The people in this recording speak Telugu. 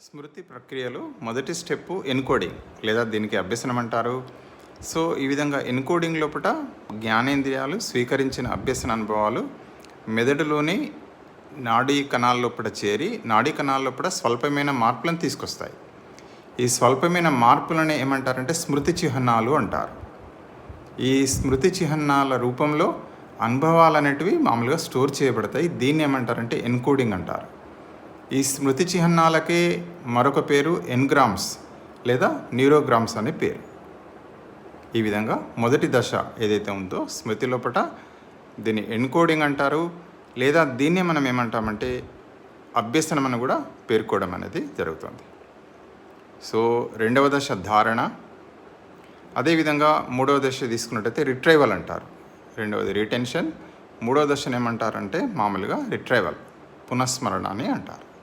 స్మృతి ప్రక్రియలో మొదటి స్టెప్ ఎన్కోడింగ్ లేదా దీనికి అభ్యసనం అంటారు సో ఈ విధంగా ఎన్కోడింగ్ లోపల జ్ఞానేంద్రియాలు స్వీకరించిన అభ్యసన అనుభవాలు మెదడులోని నాడీ కణాల లోపల చేరి నాడీ కణాల లోపల స్వల్పమైన మార్పులను తీసుకొస్తాయి. ఈ స్వల్పమైన మార్పులను ఏమంటారంటే స్మృతి చిహ్నాలు అంటారు. ఈ స్మృతి చిహ్నాల రూపంలో అనుభవాలు అనేటివి మామూలుగా స్టోర్ చేయబడతాయి. దీన్ని ఏమంటారంటే ఎన్కోడింగ్ అంటారు. ఈ స్మృతి చిహ్నాలకే మరొక పేరు ఎన్గ్రామ్స్ లేదా న్యూరోగ్రామ్స్ అనే పేరు. ఈ విధంగా మొదటి దశ ఏదైతే ఉందో స్మృతి లోపట దీన్ని ఎన్కోడింగ్ అంటారు లేదా దీన్నే మనం ఏమంటామంటే అభ్యసనం అని కూడా పేర్కోవడం అనేది జరుగుతుంది. సో రెండవ దశ ధారణ. అదేవిధంగా మూడవ దశ తీసుకున్నట్టయితే రిట్రైవల్ అంటారు. రెండవది రిటెన్షన్. మూడవ దశను ఏమంటారంటే మామూలుగా రిట్రైవల్ పునఃస్మరణ అని అంటారు.